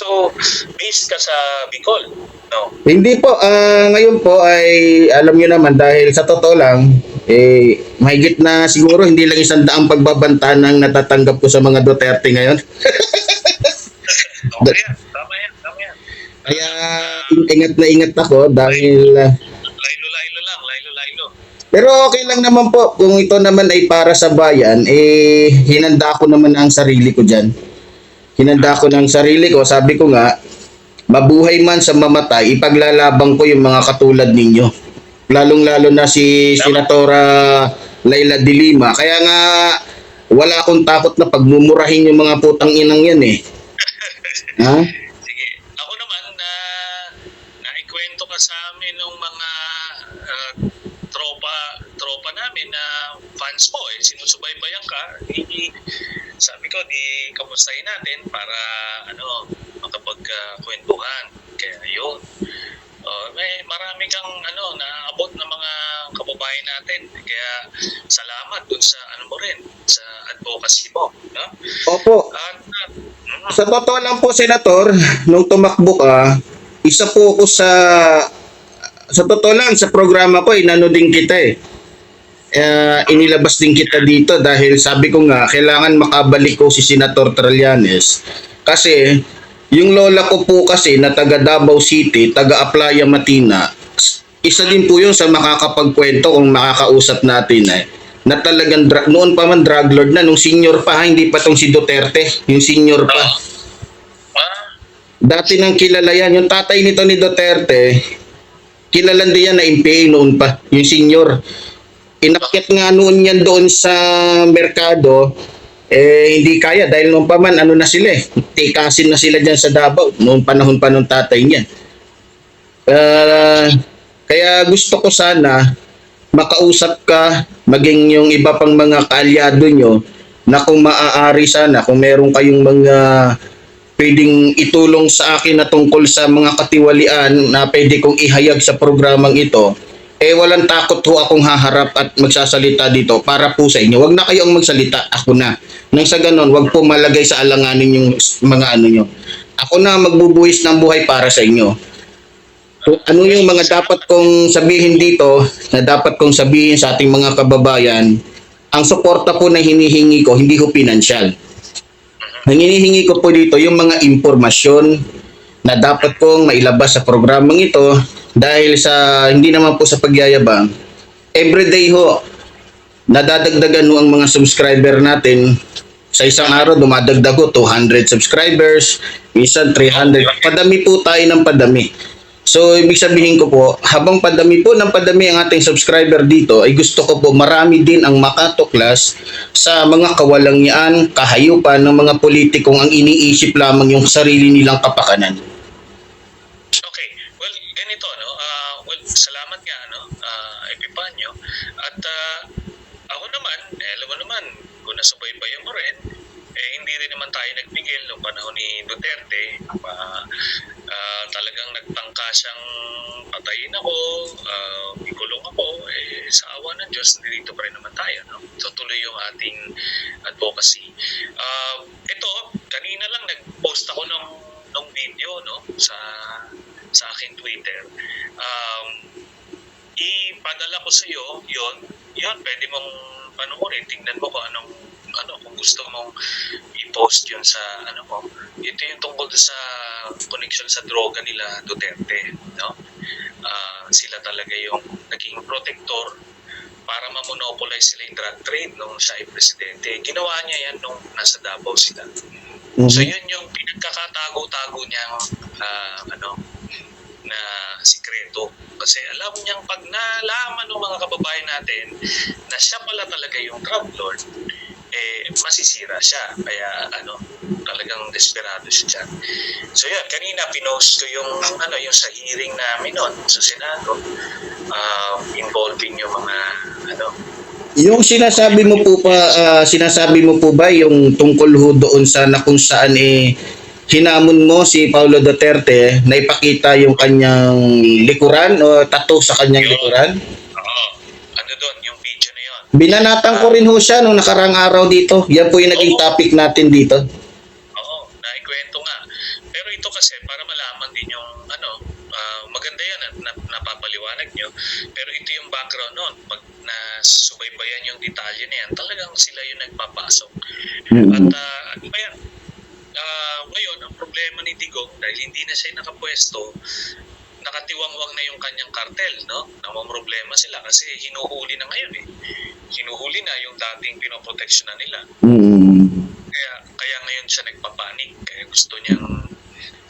So, based ka sa Bicol, no? Hindi po, ah, ngayon po ay alam nyo naman dahil sa totoo lang, eh, mahigit na siguro hindi lang isang daang pagbabanta ng natatanggap ko sa mga Duterte ngayon. Okay yan, tama yan, tama yan. Kaya ingat na ingat ako dahil... ah, Laylo-laylo lang, laylo-laylo. pero okay lang naman po kung ito naman ay para sa bayan, eh hinanda ko naman ang sarili ko dyan. Hinanda ko ng sarili ko, sabi ko nga, mabuhay man sa mamatay, ipaglalabang ko yung mga katulad ninyo. Lalong-lalo na si Senatora Laila de Lima. Kaya nga, wala akong takot na pagmumurahin yung mga putang inang yan eh. Ha? Sige, ako naman na naikwento ka sa amin ng mga ah, tropa tropa namin na fans mo eh sinusubaybayan ka hindi sabi ko di kamustahin natin para ano makapagkwentuhan kaya yun Oh, may marami kang ano naabot ng mga kababayan natin kaya salamat dun sa ano mo rin sa advocacy mo no? Opo. at mm, Sa totoo lang po, Senator, nung tumakbo ka, isa po ako sa... Sa totoo lang, sa programa ko, inano din kita eh. Eh, inilabas din kita dito dahil sabi ko nga, kailangan makabalik ko si Senator Trillanes. Kasi, yung lola ko po kasi na taga Davao City, taga Aplaya Matina, isa din po yun sa makakapagkwento kung makakausap natin eh na talagang dra- noon pa man drug lord na nung senior pa ha, hindi pa tong si Duterte yung senior pa dati nang kilala yan yung tatay nito ni Duterte kilalan din yan na MPA noon pa yung senior inakyat nga noon yan doon sa merkado eh hindi kaya dahil noon pa man ano na sila eh tikasin na sila dyan sa Davao noong panahon pa nung tatay niya Ah, kaya gusto ko sana makausap ka maging yung iba pang mga kaalyado nyo na kung maaari sana kung meron kayong mga pwedeng itulong sa akin na tungkol sa mga katiwalian na pwede kong ihayag sa programang ito eh walang takot ho akong haharap at magsasalita dito para po sa inyo. Huwag na kayong magsalita, ako na. Nang sa ganon, wag po malagay sa alanganin yung mga ano nyo. Ako na magbubuhis ng buhay para sa inyo. So, ano yung mga dapat kong sabihin dito na dapat kong sabihin sa ating mga kababayan, ang suporta po na hinihingi ko, hindi ho pinansyal. Ang hinihingi ko po dito yung mga impormasyon na dapat kong mailabas sa programang ito dahil sa hindi naman po sa pagyayabang everyday ho nadadagdagan ho ang mga subscriber natin. Sa isang araw dumadagdag ho 200 subscribers minsan 300 padami po tayo ng padami. So, ibig sabihin ko po, habang padami po ng padami ang ating subscriber dito, ay gusto ko po marami din ang makatuklas sa mga kawalangyaan, kahayupan ng mga politikong ang iniisip lamang yung sarili nilang kapakanan. Okay. Well, ganito, no? Ah, well, salamat nga, no? Ah, Epipanyo. At ah, ako naman, eh, alam mo naman, kung nasubaybayan mo rin, eh, hindi rin naman tayo nagpigil noong panahon ni Duterte. Ah, ah, talagang nagtangka siyang patayin ako, ah, ikulong ako. Eh, sa awa ng Diyos, nandito pa rin naman tayo. No? Tutuloy yung ating advocacy. Ah, ito, kanina lang nag-post ako ng, ng video no? sa sa aking Twitter. Um, ipadala ko sa iyo yon yon pwede mong panoorin tingnan mo kung anong ano gusto mong i-post yun sa ano ko ito yung tungkol sa connection sa droga nila Duterte no? Ah, sila talaga yung naging protector para ma-monopolize sila yung drug trade nung siya ay presidente. Ginawa niya yan nung nasa Davao sila. So yun yung pinagkakatago-tago niyang ah, ano na sikreto. Kasi alam niyang pag nalaman ng mga kababayan natin na siya pala talaga yung drug lord, eh masisira siya. Kaya ano, talagang desperado siya dyan. So yun, kanina pinost ko yung ano yung sa hearing namin noon sa Senado ah, involving yung mga ano Yung sinasabi mo po pa, ah, sinasabi mo po ba yung tungkol ho doon sa na kung saan eh, hinamon mo si Paulo Duterte na ipakita yung kanyang likuran o tattoo sa kanyang Yun. likuran? Oo. Ano doon, yung video na yun. Binanatan ko rin ho siya nung nakarang araw dito. Yan po yung naging topic natin dito. Oo, naikwento nga. Pero ito kasi, para malaman din yung, ano, ah, maganda yan at na, napapaliwanag nyo. Pero ito yung background nun. Pag nasubaybayan yung detalye na yan, talagang sila yung nagpapasok. At ah, ano ba yan? Ah, ngayon, ang problema ni Digong, dahil hindi na siya nakapwesto, nakatiwangwang na yung kanyang kartel, no? Namamroblema sila kasi hinuhuli na ngayon eh. Hinuhuli na yung dating pinoproteksyonan nila. Mm. Kaya kaya ngayon siya nagpapanik. Kaya gusto niyang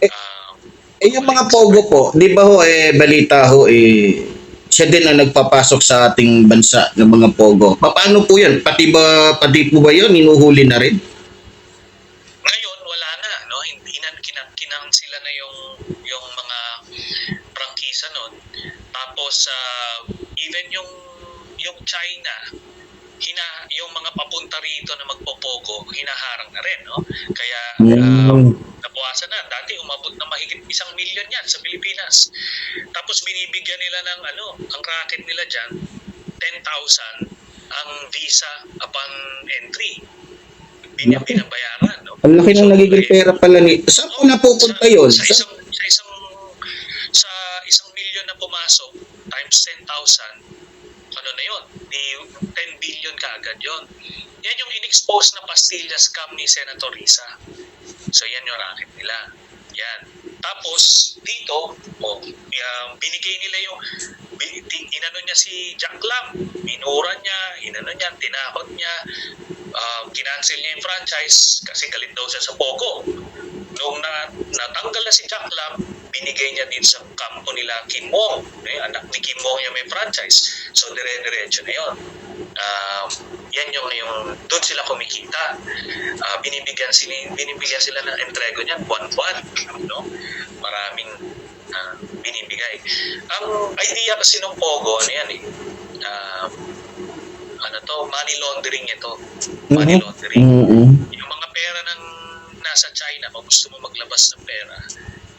Eh, ah, Eh yung mga pogo po, di ba ho eh balita ho eh siya din ang nagpapasok sa ating bansa ng mga pogo. Pa- Paano po 'yan? Pati ba pati po ba 'yon hinuhuli na rin? ngayon wala na no hindi na kinang, kinang sila na yung yung mga prangkisa nun tapos ah, even yung yung China hina yung mga papunta rito na magpopogo hinaharang na rin no kaya ah, nabawasan na dati umabot na mahigit isang milyon yan sa Pilipinas tapos binibigyan nila ng ano ang racket nila diyan 10,000 ang visa upon entry Bin- Laki. binabayaran no Ang laki ng So, nagiging eh, pera pala ni. Saan po napupunta 'yon? sa, sa isang sa isang sa isang milyon na pumasok times 10,000 ano na yon di 10 billion kaagad yon yan yung in-expose na pastilla scam ni Senator Risa. So yan yung racket nila. Yan. Tapos dito oh, yung, binigay nila yung inano niya si Jack Lam. Minura niya inano niya tinakot niya. Um, kinancel niya yung franchise kasi galit daw siya sa Pogo nung na, natanggal na si Jack Lam, binigay niya din sa kampo nila Kim Wong. Eh, anak ni Kim Wong yung may franchise. So, dire-diretso na yun. Um, yan yung, yung doon sila kumikita. Ah, binibigyan, sila, binibigyan sila ng entrego niyan buwan-buwan. No? Maraming ah, binibigay. Ang idea kasi ng Pogo, ano yan eh, ah, ano to, money laundering ito. Money Mhm. laundering Mm-mm. yung mga pera ng nasa China, kung gusto mo maglabas ng pera,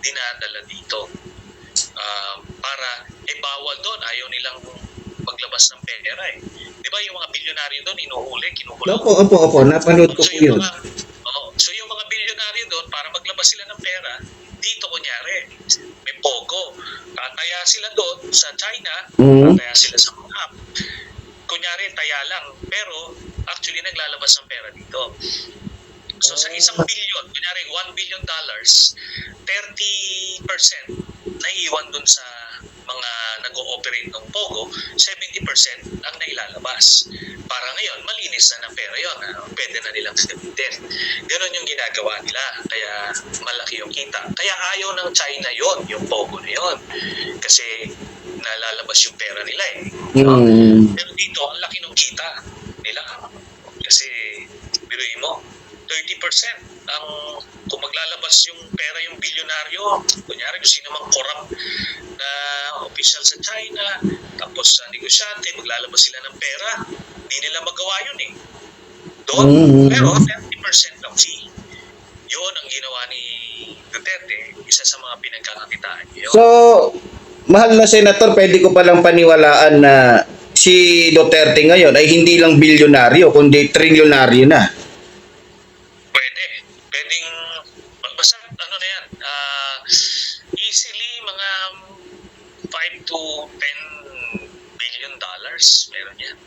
dinadala dito. Um, para, eh bawal doon, ayaw nilang maglabas ng pera eh. Di ba yung mga bilyonaryo doon, inuhuli, kinukulong. Opo, opo, opo. Napanood ko So po 'yun. mga, oo, so yung mga bilyonaryo doon, para maglabas sila ng pera, dito kunyari, may pogo. Tataya sila doon sa China, Mhm. tataya sila sa mga app. Kunyari, taya lang. Pero, actually, naglalabas ng pera dito. So, sa isang billion, kunyari, 1 billion dollars, 30% naiiwan dun sa mga nag-ooperate ng Pogo, 70% ang nailalabas. Para ngayon, malinis na ng pera yon, ah, pwede na nilang gamitin. Ganon yung ginagawa nila, kaya malaki yung kita. Kaya ayaw ng China yon yung Pogo na yon. Kasi nalalabas yung pera nila eh. Mm. Pero dito, ang laki ng kita nila. Kasi, biruin mo, 30% ang kung maglalabas yung pera yung bilyonaryo, kunyari kung sino mang corrupt na official sa China, tapos sa negosyante, maglalabas sila ng pera, hindi nila magawa yun eh. Doon, Mhm. pero 30% ng fee. Yun ang ginawa ni Duterte, isa sa mga yun. So, mahal na senator, pwede ko palang paniwalaan na si Duterte ngayon ay hindi lang bilyonaryo, kundi trilyonaryo na. Pwede. Pwedeng, basta ano na yan, ah, easily mga 5 to 10 billion dollars meron yan.